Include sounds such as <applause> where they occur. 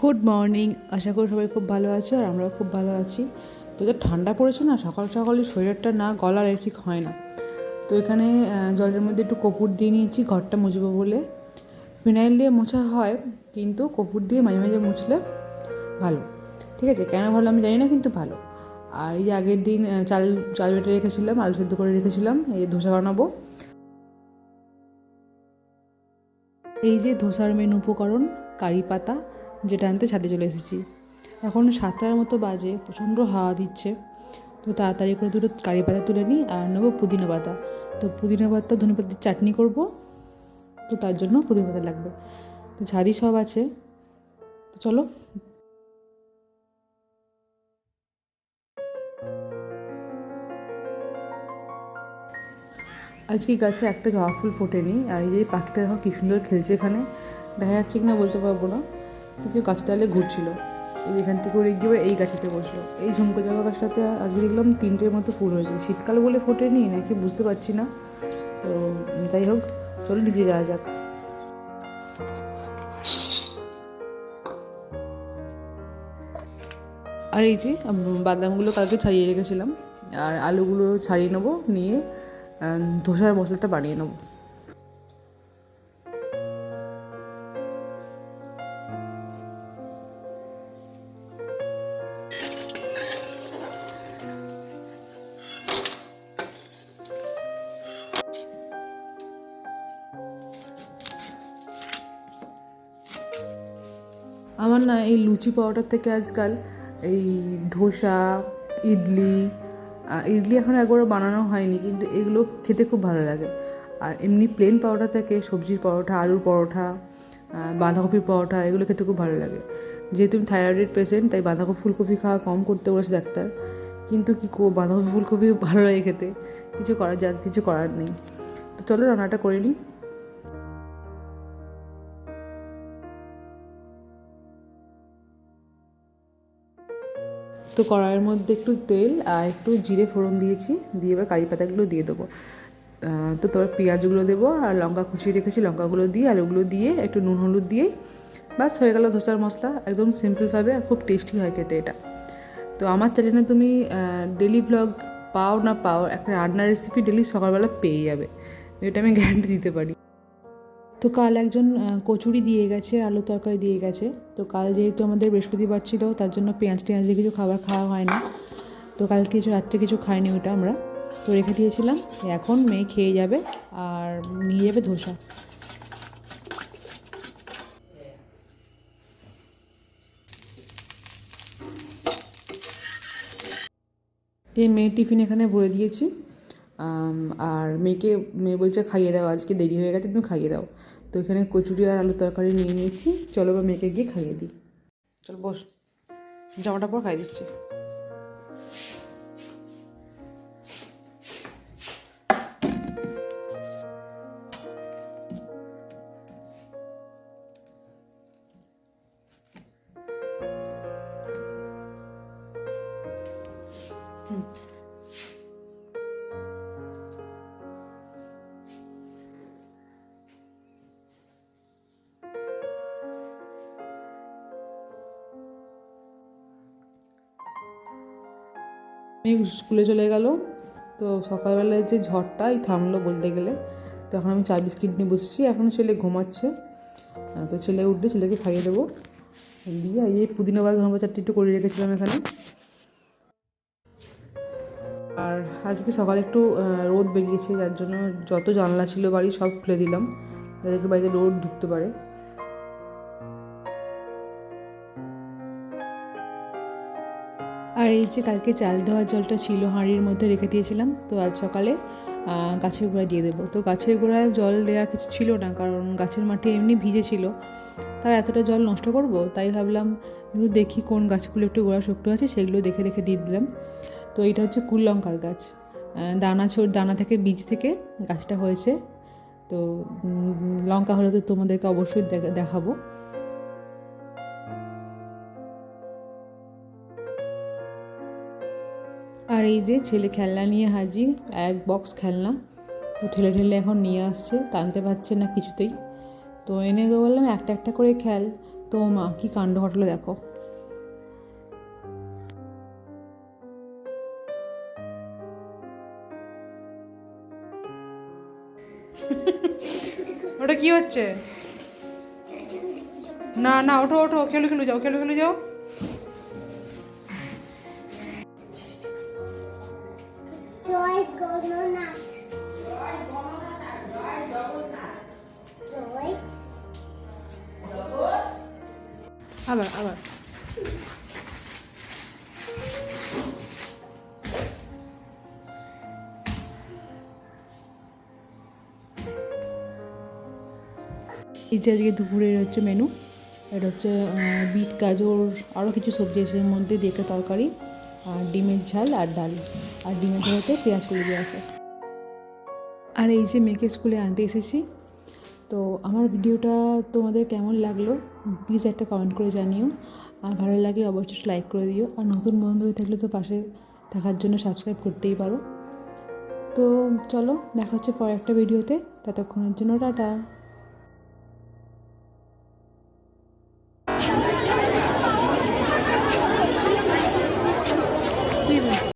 Good morning আশা করি সবাই খুব ভালো আছো আর আমরাও খুব ভালো আছি। তো যে ঠান্ডা পড়েছে না, সকাল সকালে শরীরটা না গলার ঠিক হয় না। তো এখানে জলের মধ্যে একটু কপুর দিয়ে নিয়েছি, ঘরটা মুছবো বলে। ফিনাইল দিয়ে মোছা হয়, কিন্তু কপুর দিয়ে মাঝে মাঝে মুছলে ভালো। ঠিক আছে, কেন ভালো আমি জানি না, কিন্তু ভালো। আর এই আগের দিন চাল চাল বেটে রেখেছিলাম, আলু সেদ্ধ করে রেখেছিলাম, এই ধোসা বানাবো। এই যে ধোসার মেন উপকরণ, কারি পাতা যেটা আনতে ছাদে চলে এসেছি। এখন সাতটার মতো বাজে, প্রচণ্ড হাওয়া দিচ্ছে। তো তাড়াতাড়ি করে দুটো কারি পাতা তুলে নিই আর নেব পুদিনা পাতা। তো পুদিনা পাতা, ধনে পাতার চাটনি করব। তো তার জন্য পুদিনা পাতা লাগবে। তো ছাদি সব আছে। তো চলো। আজকে গাছে একটা জবা ফুল ফোটেনি আর এই যে পাখিটা দেখো কি সুন্দর খেলছে এখানে। দেখা যাচ্ছে কিনা বলতে পারব না। কিন্তু গাছটা তাহলে ঘুরছিল। এখান থেকে ওর গিয়ে এই গাছেতে বসল। এই ঝুমকো জবা গাছটাতে আজকে দেখলাম তিনটের মতো ফুল হয়েছে শীতকাল বলে ফোটেনি, নাকি বুঝতে পারছি না। তো যাই হোক, চলো নিচে যাওয়া যাক। আর এই যে বাদামগুলো কালকে ছাড়িয়ে রেখেছিলাম। আর আলুগুলো ছাড়িয়ে নেব, নিয়ে ধোসার মশলাটা বানিয়ে নেব। আমার না এই লুচি পাউডার থেকে আজকাল এই ধোসা, ইডলি ইডলি এখন একবারও বানানো হয়নি, কিন্তু এগুলো খেতে খুব ভালো লাগে। আর এমনি প্লেন পাউডার থেকে সবজির পরোটা, আলুর পরোটা বাঁধাকপির পরোটা, এগুলো খেতে খুব ভালো লাগে। যেহেতু আমি থাইরয়েডের পেশেন্ট তাই বাঁধাকপি ফুলকপি খাওয়া কম করতে বলেছে ডাক্তার। কিন্তু কী বাঁধাকপি ফুলকপি ভালো লাগে খেতে। কিছু করার যা কিছু করার নেই। তো চলো রান্নাটা করে নিই। তো কড়াইয়ের মধ্যে একটু তেল আর একটু জিরে ফোড়ন দিয়েছি, দিয়ে এবার কারি পাতাগুলো দিয়ে দেবো। তো তারপর পেঁয়াজগুলো দেবো আর লঙ্কা কুচিয়ে রেখেছি, লঙ্কাগুলো দিয়ে আলুগুলো দিয়ে একটু নুন হলুদ দিয়ে বাস হয়ে গেল ধোসার মশলা, একদম সিম্পলভাবে আর খুব টেস্টি হয় খেতে এটা। তো আমার চ্যানেলে তুমি ডেলি ব্লগ পাও না পাও, একটা রান্নার রেসিপি ডেলি সকালবেলা পেয়ে যাবে। এটা আমি গ্যারান্টি দিতে পারি। তো কাল একজন কচুরি দিয়ে গেছে আলু তরকারি দিয়ে গেছে। তো কাল যেহেতু আমাদের বৃহস্পতিবার ছিল, তার জন্য পেঁয়াজ টেঁয়াজ দিয়ে কিছু খাবার খাওয়া হয় না তো কাল কিছু, রাত্রে কিছু খাইনি ওটা আমরা। তো রেখে দিয়েছিলাম। এখন মেয়ে খেয়ে যাবে আর নিয়ে যাবে ধোসা। এই মেয়ে টিফিন এখানে ভরে দিয়েছি। আর মেয়েকে মেয়ে বলছে খাইয়ে দাও আজকে দেরি হয়ে গেছে তুমি খাইয়ে দাও। তো এখানে কচুরি আর আলু তরকারি নিয়ে নিয়েছি। চলো বা মেয়েকে গিয়ে খাইয়ে দিই। চল বস। জামাটা পর খাইয়ে দিচ্ছি। মেয়ে স্কুলে চলে গেল, তো সকালবেলায় যে ঝড়টাই থামলো বলতে গেলে। তো এখন আমি চা, বিস্কিট নিয়ে বসছি, এখন ছেলে ঘুমাচ্ছে। তো ছেলে উঠলে ছেলেকে খাইয়ে দেবো। দিয়ে এই পুদিনা বা ধন্যবাদ চারটি একটু করে রেখেছিলাম এখানে। আর আজকে সকালে একটু রোদ বেরিয়েছে, যার জন্য যত জানলা ছিল, বাড়ি সব খুলে দিলাম। যাতে একটু বাড়িতে রোদ ঢুকতে পারে। আর এই যে কালকে চাল ধোয়ার জলটা ছিল হাঁড়ির মধ্যে রেখে দিয়েছিলাম, তো আজ সকালে গাছের গোড়ায় দিয়ে দেবো। তো গাছের গোড়ায় জল দেওয়ার কিছু ছিল না, কারণ গাছের মাঠে এমনি ভিজে ছিল। তার এতটা জল নষ্ট করব, তাই ভাবলাম একটু দেখি কোন গাছগুলো একটু গোড়া শক্ত আছে, সেগুলো দেখে দেখে দিয়ে দিলাম। তো এটা হচ্ছে কুল লঙ্কার গাছ। দানা ছোট দানা থেকে, বীজ থেকে গাছটা হয়েছে। তো লঙ্কা হলে তো তোমাদেরকে অবশ্যই দেখা- দেখাবো। আর এই যে ছেলে খেলনা নিয়ে হাজির, এক বক্স খেলনা। তো ঠেলে ঠেলে এখন নিয়ে আসছে, টানতে পারছে না কিছুতেই। তো এনে বললাম, একটা একটা করে খেল। তো মা, কি কাণ্ড ঘটলো দেখো। <laughs> ওটা কি হচ্ছে? না না, ওঠো ওঠো, খেলু খেলু যাও, খেলু খেলু যাও। আবার আবার। এই যে আজকে দুপুরের হচ্ছে মেনু এটা হচ্ছে বিট, গাজর আরও কিছু সবজি আছে মধ্যে দিয়ে একটা তরকারি, আর ডিমের ঝাল আর ডাল। আর ডিমের ঝালতে পেঁয়াজ কুড়ি দিয়ে আছে। আর এই যে মেয়েকে স্কুলে আনতে এসেছি তো আমার ভিডিওটা তোমাদের কেমন লাগল প্লিজ একটা কমেন্ট করে জানিও। আর ভালো লাগলে অবশ্যই লাইক করে দিও। আর নতুন বন্ধু হয়ে থাকলে তো পাশে থাকার জন্য সাবস্ক্রাইব করতেই পারো। তো চলো, দেখা হচ্ছে পরে একটা ভিডিওতে ততক্ষণের জন্য টাটা।